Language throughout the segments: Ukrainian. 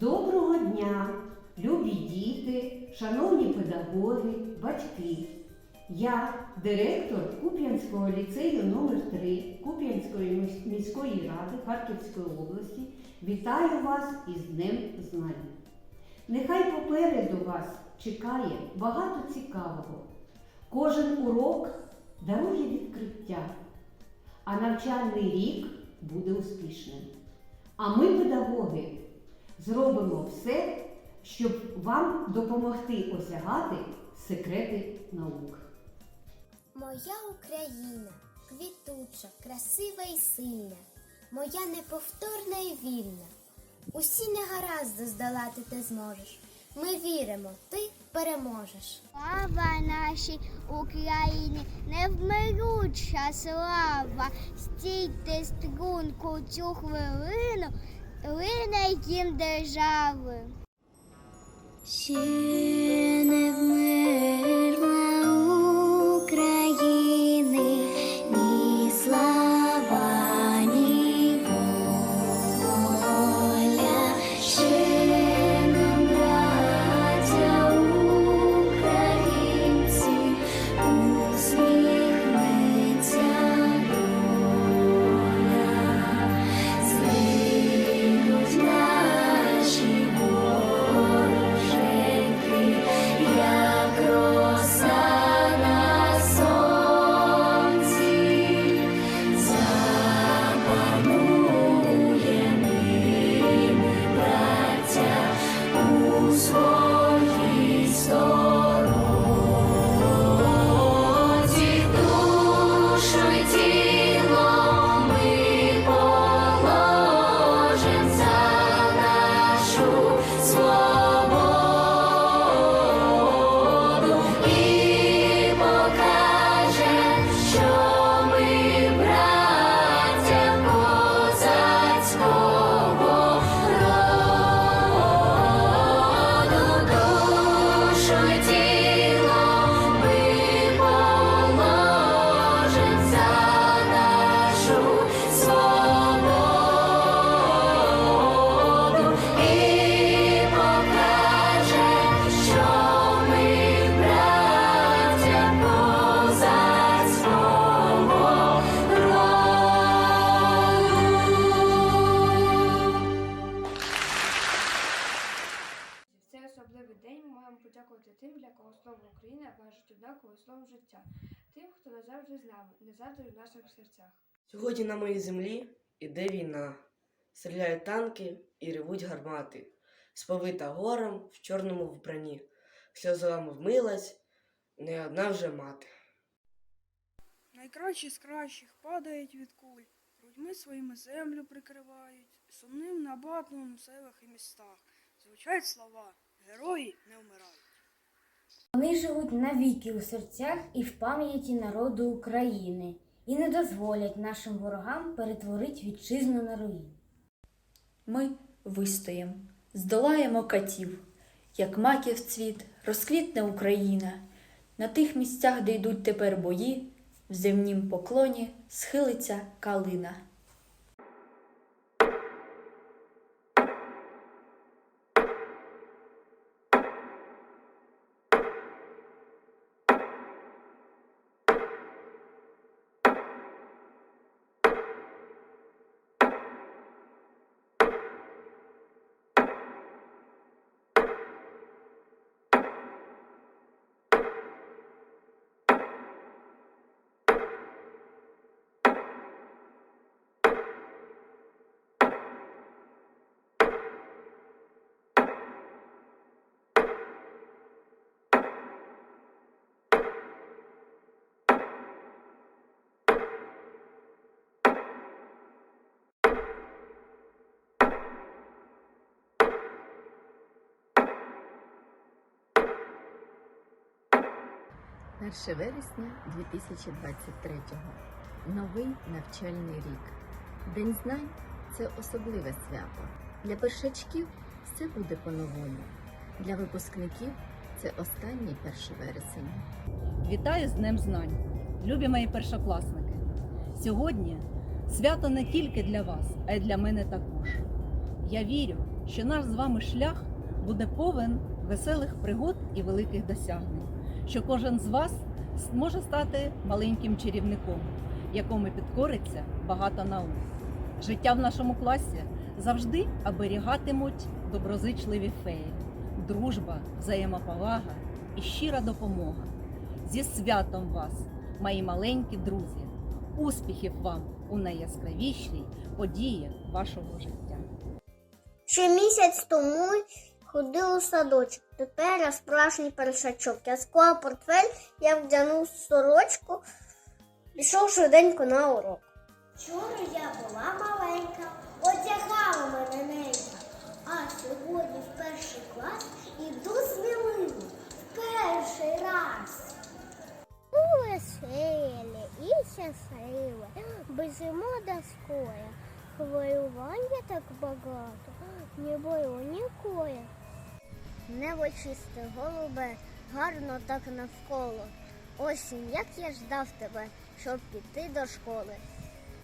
Доброго дня, любі діти, шановні педагоги, батьки. Я, директор Куп'янського ліцею номер 3 Куп'янської міської ради Харківської області, вітаю вас із Днем Знань. Нехай попереду вас чекає багато цікавого. Кожен урок дарує відкриття, а навчальний рік буде успішним. А ми, педагоги, зробимо все, щоб вам допомогти осягати секрети наук. Моя Україна квітуча, красива і сильна, моя неповторна і вільна. Усі негаразди здолати ти зможеш. Ми віримо, ти переможеш. Слава нашій Україні, невмируча слава, стійте струнку цю хвилину, лине їм держави. Сьогодні на моїй землі іде війна. Стріляють танки і ревуть гармати. Сповита горем в чорному вбранні. Сльозами вмилась не одна вже мати. Найкращі з кращих падають від куль, грудьми своїми землю прикривають, сумним набатом у селах і містах. Звучать слова Герої не вмирають. Вони живуть навіки у серцях і в пам'яті народу України і не дозволять нашим ворогам перетворити вітчизну на руїн. Ми вистоїм, здолаємо катів, як маків цвіт, розквітне Україна. На тих місцях, де йдуть тепер бої, в земнім поклоні схилиться калина. Перше вересня 2023-го. Новий навчальний рік. День знань це особливе свято. Для першачків все буде по-новому. Для випускників це останній 1 вересень. Вітаю з Днем Знань, любі мої першокласники. Сьогодні свято не тільки для вас, а й для мене також. Я вірю, що наш з вами шлях буде повен веселих пригод і великих досягнень, що кожен з вас зможе стати маленьким чарівником, якому підкориться багато наук. Життя в нашому класі завжди оберігатимуть доброзичливі феї, дружба, взаємоповага і щира допомога. Зі святом вас, мої маленькі друзі! Успіхів вам у найяскравішій події вашого життя! Ще місяць тому ходив у садочок. Тепер я справжній першачок. Я склав портфель, я вдягнув сорочку, пішов швиденько на урок. Вчора я була маленька, одягала мене ненька, а сьогодні в перший клас іду сміливо в перший раз. У веселі і щасливе, безимо до скоя. Хвилювання так багато, не було ніколи. Небо чисте, голубе, гарно так навколо. Осінь, як я ждав тебе, щоб піти до школи.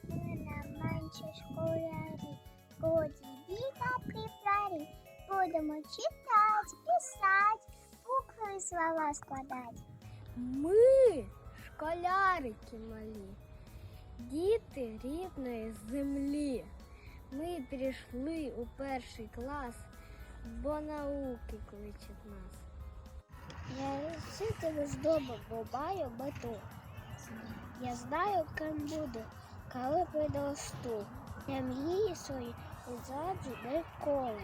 Ми на менші школярі, годі біга при. Будемо читати, писати, букви слова складати. Ми школярики малі, діти рідної землі. Ми прийшли у перший клас, бо науки кличуть нас. Я житиму з дому, бо маю мету. Я знаю, ким буду, коли підросту. Я мрії свої не зраджу ніколи.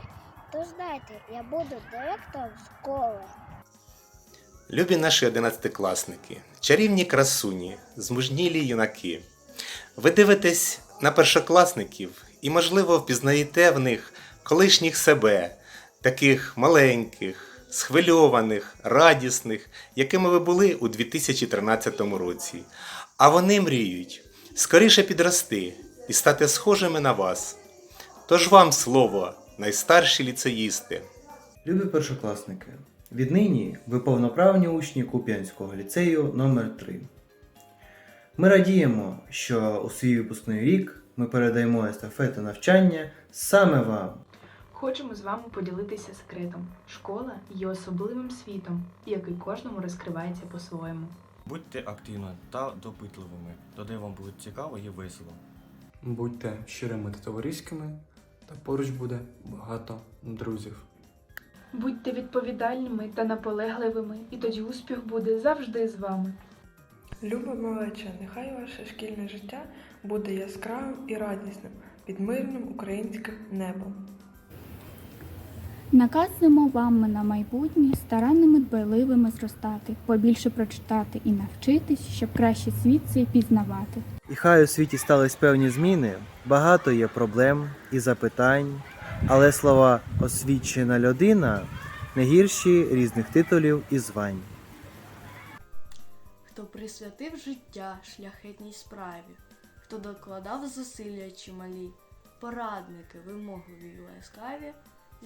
Тож знайте, я буду директором школи. Любі наші одинадцятикласники, чарівні красуні, змужнілі юнаки. Ви дивитесь на першокласників і, можливо, впізнаєте в них колишніх себе, таких маленьких, схвильованих, радісних, якими ви були у 2013 році. А вони мріють скоріше підрости і стати схожими на вас. Тож вам слово, найстарші ліцеїсти. Любі першокласники, віднині ви повноправні учні Куп'янського ліцею номер 3 Ми радіємо, що у свій випускний рік ми передаємо естафету навчання саме вам. Хочемо з вами поділитися секретом. Школа є особливим світом, який кожному розкривається по-своєму. Будьте активними та допитливими, тоді вам буде цікаво і весело. Будьте щирими та товариськими, та поруч буде багато друзів. Будьте відповідальними та наполегливими, і тоді успіх буде завжди з вами. Люба малеча, нехай ваше шкільне життя буде яскравим і радісним під мирним українським небом. Наказуємо вам на майбутнє старанними дбайливими зростати, побільше прочитати і навчитись, щоб краще світ цей пізнавати. І хай у світі стались певні зміни, багато є проблем і запитань, але слова освічена людина не гірші різних титулів і звань. Хто присвятив життя шляхетній справі, хто докладав зусилля чималі, порадники вимогливі й ласкаві,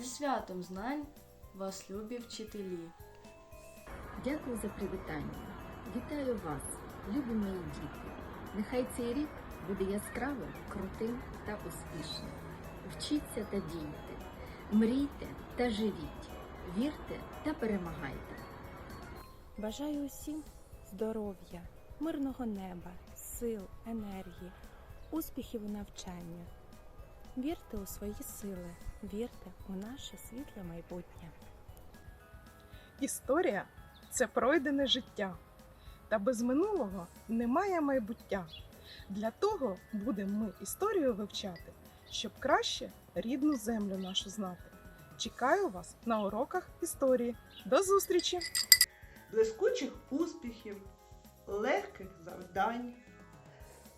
зі святом знань вас любі вчителі. Дякую за привітання. Вітаю вас, любі мої діти. Нехай цей рік буде яскравим, крутим та успішним. Вчіться та дійте, мрійте та живіть, вірте та перемагайте. Бажаю усім здоров'я, мирного неба, сил, енергії, успіхів у навчанні. Вірте у свої сили, вірте у наше світле майбутнє. Історія це пройдене життя. Та без минулого немає майбуття. Для того будемо ми історію вивчати, щоб краще рідну землю нашу знати. Чекаю вас на уроках історії. До зустрічі! блискучих успіхів, легких завдань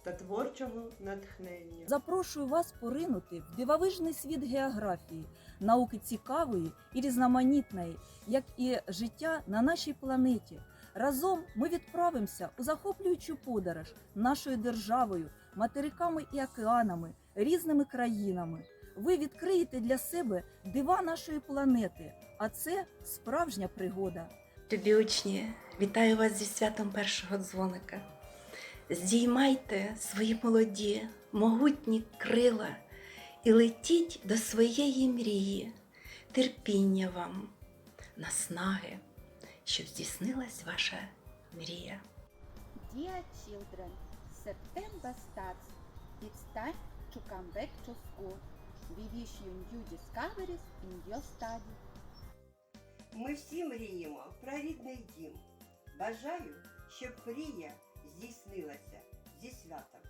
та творчого натхнення. Запрошую вас поринути в дивовижний світ географії, науки цікавої і різноманітної, як і життя на нашій планеті. Разом ми відправимося у захоплюючу подорож нашою державою, материками і океанами, різними країнами. Ви відкриєте для себе дива нашої планети, а це справжня пригода. Любі учні, вітаю вас зі святом першого дзвоника. Здіймайте свої молоді, могутні крила і летіть до своєї мрії, терпіння вам, наснаги, щоб здійснилась ваша мрія. Dear children, September starts. It's time to come back to school. We wish you new discoveries in your study. Ми всі мріємо про рідний дім. Бажаю, щоб мрія здійснилася зі святом.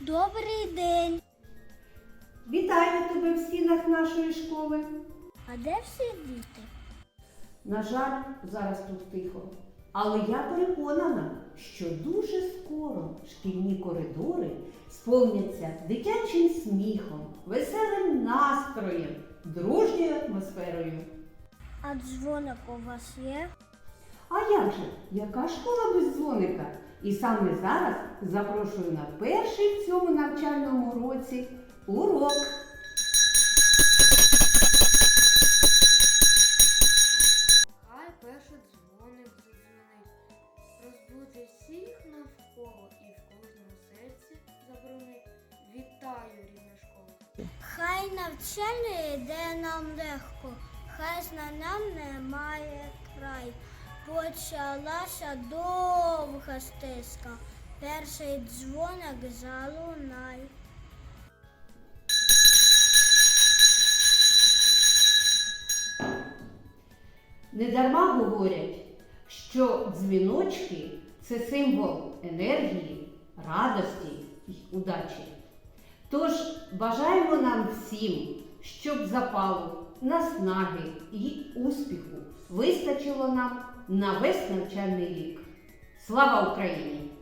Добрий день! Вітаю тебе в стінах нашої школи. А де всі діти? На жаль, зараз тут тихо. Але я переконана, що дуже скоро шкільні коридори сповняться дитячим сміхом, веселим настроєм, дружньою атмосферою. А дзвоник у вас є? А як же, яка школа без дзвоника? І саме зараз запрошую на перший в цьому навчальному році урок. Хай перший дзвоник задзвонить, розбуде всіх навколо і в кожному серці заборонить. Вітаю, рідна школа! Хай навчання йде нам легко, хай знанням немає край. Почалася довга стежка, перший дзвоник залунай. Недарма говорять, що дзвіночки це символ енергії, радості і удачі. Тож бажаємо нам всім, щоб запалу, наснаги і успіху вистачило нам на весь навчальний рік. Слава Україні!